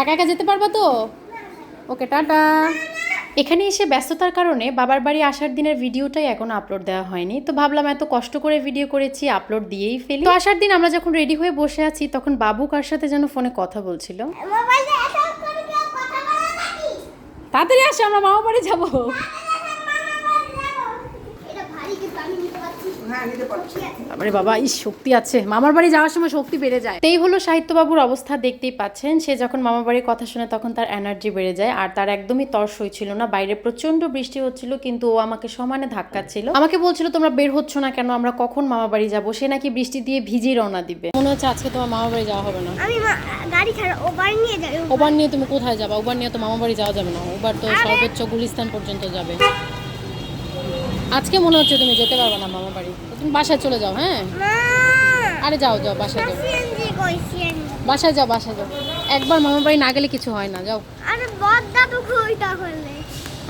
একা একা যেতে পারব তো? Okay tata. এখানে এসে ব্যস্ততার কারণে বাবার বাড়ি আসার দিনের ভিডিওটাই এখনও আপলোড দেওয়া হয়নি। তো ভাবলাম এত কষ্ট করে ভিডিও করেছি আপলোড দিয়েই ফেলি। তো আসার দিন আমরা যখন রেডি হয়ে বসে আছি তখন বাবু কার সাথে যেন ফোনে কথা বলছিল? তাড়াতাড়ি আসে আমরা মামা বাড়ি যাব এটা ভারী কিন্তু আমি নিতে পারছি হ্যাঁ নিতে পারছি আরে বাবা এই শক্তি আছে। মামার বাড়ি যাওয়ার সময় শক্তি বেড়ে যায়। এই হলো সাহিত্যবাবুর অবস্থা দেখতেই পাচ্ছেন। সে যখন মামার বাড়ির কথা শুনে তখন তার এনার্জি বেড়ে যায়। আর তার একদমই তর্স হয়েছিল না। বাইরে প্রচণ্ড বৃষ্টি হচ্ছিল কিন্তু ও আমাকে সমানে ধাক্কাচ্ছিল। আমাকে বলছিল তোমরা বের হচ্ছ না কেন? আমরা কখন মামা বাড়ি যাব? সে নাকি বৃষ্টি দিয়ে ভিজে রওনা দিবে। মনে হচ্ছে আজকে তোমার মামা বাড়ি যাওয়া হবে না। আমি গাড়ি ছাড়া ও বাড়ি নিয়ে যাই ওবার নিয়ে তুমি কোথায় যাবা? ওবার নিয়ে তো মামা বাড়ি যাওয়া যাবে না। ওবার তো সর্বোচ্চ গুলিস্তান পর্যন্ত যাবে। আজকে মনে হচ্ছে তুমি যেতে পারবে না মামা বাড়ি। তুমি বাসায় চলে যাও হ্যাঁ? আরে যাও যাও বাসায় যাও। বাসায় যাও বাসায় যাও। একবার মামার বাড়ি না গেলে কিছু হয় না যাও। আরে কই তাহলে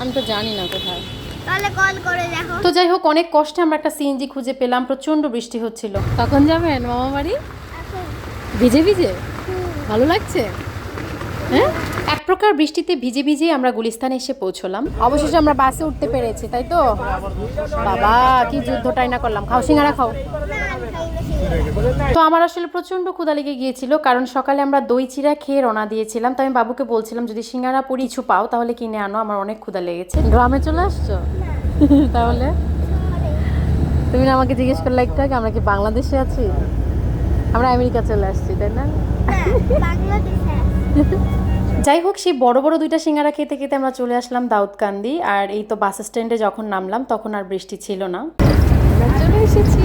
আমি তো জানি না কোথায়। তাহলে কল করে দেখো। তো যাই হোক অনেক কষ্টে আমরা একটা সিএনজি খুঁজে পেলাম প্রচণ্ড বৃষ্টি হচ্ছিল। তখন যাবেন মামা বাড়ি? ভিজে ভিজে? ভালো লাগছে? হ্যাঁ? এক প্রকার বৃষ্টিতে ভিজে ভিজে আমরা গুলিস্তানে এসে পৌঁছলাম। অবশেষে আমরা বাসে উঠতে পেরেছি, তাই তো? বাবা, কি যুদ্ধটাই না করলাম। খাও, সিঙ্গারা খাও। তো আমার আসলে প্রচণ্ড ক্ষুধা লেগে গিয়েছিল, কারণ সকালে আমরা দই চিরা খেয়ে রওনা দিয়েছিলাম। তো আমি বাবুকে বলছিলাম, যদি সিঙ্গারা পুরি কিছু পাও, তাহলে কিনে আনো, আমার অনেক ক্ষুধা লেগেছে। গ্রামে চলে আসছো? তাহলে? তুমি আমাকে জিজ্ঞেস করলে একটা আমরা কি বাংলাদেশে আছি? আমরা আমেরিকা চলে আসছি, তাই না? বাংলাদেশে। যাই হোক, সেই বড় বড় দুইটা সিঙ্গারা খেতে খেতে আমরা চলে আসলাম দাউদকান্দি, আর এই তো বাস স্ট্যান্ডে যখন নামলাম তখন আর বৃষ্টি ছিল না। চলে এসেছি,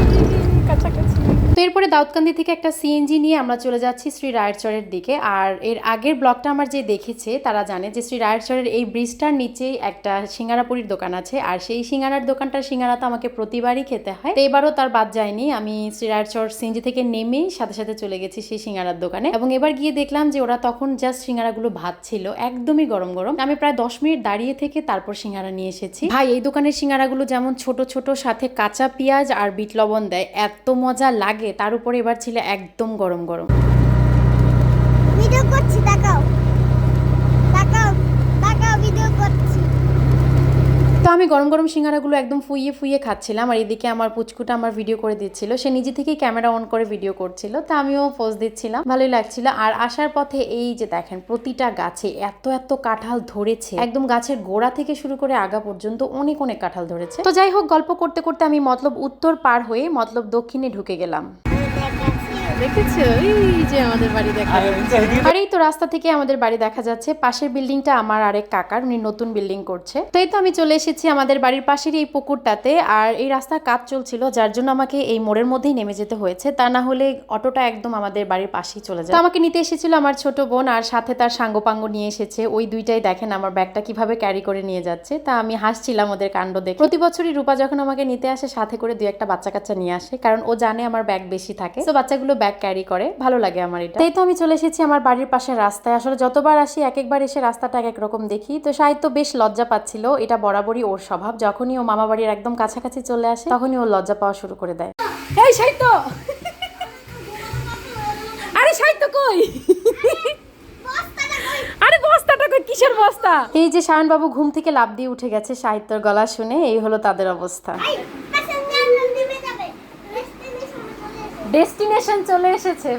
কাছাকাছি। তো এরপরে দাউদকান্দি থেকে একটা সিএনজি নিয়ে আমরা চলে যাচ্ছি শ্রী রায়েরচরের দিকে। আর এর আগের ব্লগটা আমার যে দেখেছে, তারা জানে যে শ্রী রায়েরচরের এই ব্রিজটার নিচেই একটা সিঙ্গারাপুরির দোকান আছে। আর সেই সিঙ্গারার দোকানটার সিঙ্গারা তো আমাকে প্রতিবারই খেতে হয়। তো এবারও তার বাদ যায়নি। আমি শ্রী রায়েরচর সিএনজি থেকে নেমেই সাথে সাথে চলে গেছি সেই সিঙ্গারার দোকানে। এবং এবার গিয়ে দেখলাম যে ওরা তখন জাস্ট সিঙ্গারাগুলো ভাত ছিল একদমই গরম গরম। আমি প্রায় দশ মিনিট দাঁড়িয়ে থেকে তারপর সিঙ্গারা নিয়ে এসেছি। ভাই, এই দোকানের সিঙ্গারাগুলো যেমন ছোট ছোট, সাথে কাঁচা পেঁয়াজ আর বিট লবণ দেয়, এত মজা লাগে। তার উপরে এবার ছিল একদম গরম গরম ভিডিও করছি তাকাও তাকাও তাকাও ভিডিও করছি তো আমি গরম গরম সিঙ্গারাগুলো একদম ফুইয়ে ফুইয়ে খাচ্ছিলাম আর এদিকে আমার পুচকুটা আমার ভিডিও করে দিচ্ছিল। সে নিজে থেকেই ক্যামেরা অন করে ভিডিও করছিল। তা আমিও পোজ দিচ্ছিলাম। ভালোই লাগছিল। আর আসার পথে এই যে দেখেন, প্রতিটা গাছে এত এত কাঁঠাল ধরেছে। একদম গাছের গোড়া থেকে শুরু করে আগা পর্যন্ত অনেক অনেক কাঁঠাল ধরেছে। তো যাই হোক, গল্প করতে করতে আমি মতলব উত্তর পার হয়ে মতলব দক্ষিণে ঢুকে গেলাম। দেখেছ? এই যে আমাদের বাড়ি দেখা আর এই তো রাস্তা থেকে আমাদের বাড়ি দেখা যাচ্ছে। পাশের বিল্ডিংটা আমার আরেক কাকার উনি নতুন বিল্ডিং করছে। তো এই তো আমি চলে এসেছি আমাদের বাড়ির পাশের এই পুকুরটাতে আর এই রাস্তার কাজ চলছিল যার জন্য আমাকে এই মোড়ের মধ্যেই নেমে যেতে হয়েছে। তা না হলে অটোটা একদম আমাদের বাড়ির পাশেই চলে যায়। তো আমাকে নিতে এসেছিল আমার ছোট বোন আর সাথে তার সাঙ্গপাঙ্গ নিয়ে এসেছে। ওই দুইটাই দেখেন আমার ব্যাগটা কীভাবে ক্যারি করে নিয়ে যাচ্ছে। তা আমি হাসছিলাম ওদের কাণ্ড দেখে। প্রতি বছরই রূপা যখন আমাকে নিতে আসে সাথে করে দুই একটা বাচ্চা কাচ্চা নিয়ে আসে কারণ ও জানে আমার ব্যাগ বেশি থাকে। তো বাচ্চাগুলো ব্যাগ ক্যারি করে। ভালো লাগে আমার এটা। তাই তো আমি চলে এসেছি আমার বাড়ির পাশে রাস্তায়। আসলে যতবার আসি এক একবার এসে রাস্তাটা এক এক রকম দেখি। তো সাহিত্য বেশ লজ্জা পাচ্ছিল। এটা বরাবরই ওর স্বভাব। যখনই ও মামা বাড়ির একদম কাছাকাছি চলে আসে তখনই ও লজ্জা পাওয়া শুরু করে দেয়। এই সাহিত্য! আরে সাহিত্য কই? আরে বস্তাটা কই? কিসের বস্তা? এই যে শায়ন বাবু ঘুম থেকে লাভ দিয়ে উঠে গেছে সাহিত্যর গলা শুনে এই হলো তাদের অবস্থা এই প্যাসেঞ্জার নেমে যাবে ডেস্টিনেশনে চলে এসেছে ডেস্টিনেশন চলে এসেছে।